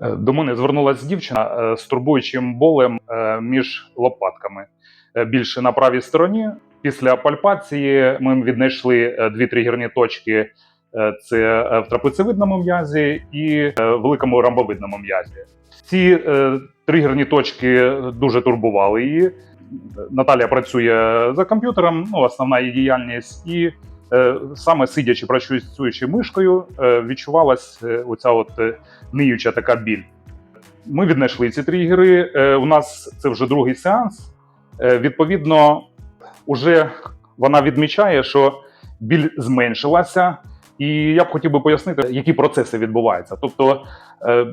Е, До мене звернулася дівчина е, з турбуючим болем е, між лопатками. Більше на правій стороні. Після пальпації ми віднайшли дві тригерні точки: це в трапецевидному м'язі і великому ромбовидному м'язі. Ці тригерні точки дуже турбували її. Наталія працює за комп'ютером, ну, основна її діяльність, і саме сидячи, працюючи мишкою, е, відчувалась е, оця от е, ниюча така біль. Ми віднайшли ці тригери. Е, у нас це вже другий сеанс. Е, відповідно, уже вона відмічає, що біль зменшилася. І я б хотів би пояснити, які процеси відбуваються. Тобто е,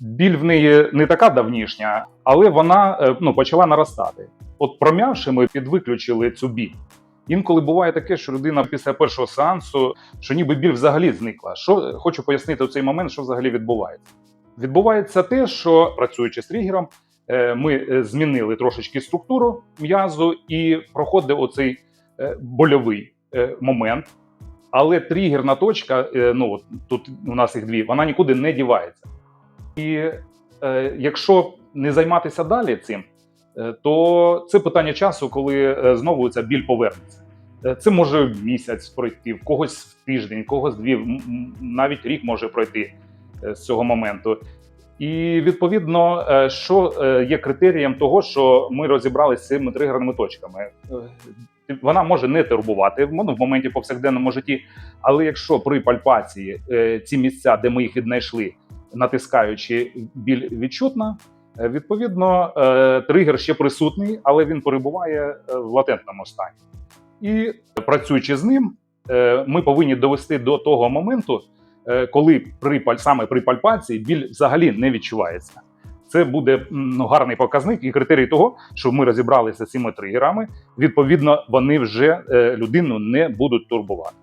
біль в неї не така давнішня, але вона е, ну, почала наростати. От пром'явши, ми підвиключили цю біль. Інколи буває таке, що людина після першого сеансу, що ніби біль взагалі зникла. Що хочу пояснити в цей момент, що взагалі відбувається. Відбувається те, що працюючи з тригером, е, ми е, змінили трошечки структуру м'язу і проходить оцей е, больовий е, момент. Але тригерна точка, е, ну тут у нас їх дві, вона нікуди не дівається. І е, якщо не займатися далі цим, е, то це питання часу, коли е, знову ця біль повернеться. Е, Це може місяць пройти, в когось в тиждень, в когось дві, навіть рік може пройти е, з цього моменту. І відповідно, е, що е, є критерієм того, що ми розібралися з цими тригерними точками. Е, Вона може не турбувати ну, в моменті повсякденному житті, але якщо при пальпації е, ці місця, де ми їх віднайшли, натискаючи біль відчутна, е, відповідно е, тригер ще присутній, але він перебуває е, в латентному стані. І працюючи з ним, е, ми повинні довести до того моменту, е, коли при саме при пальпації біль взагалі не відчувається. Це буде ну, гарний показник і критерій того, що ми розібралися з цими тригерами. Відповідно, вони вже е, людину не будуть турбувати.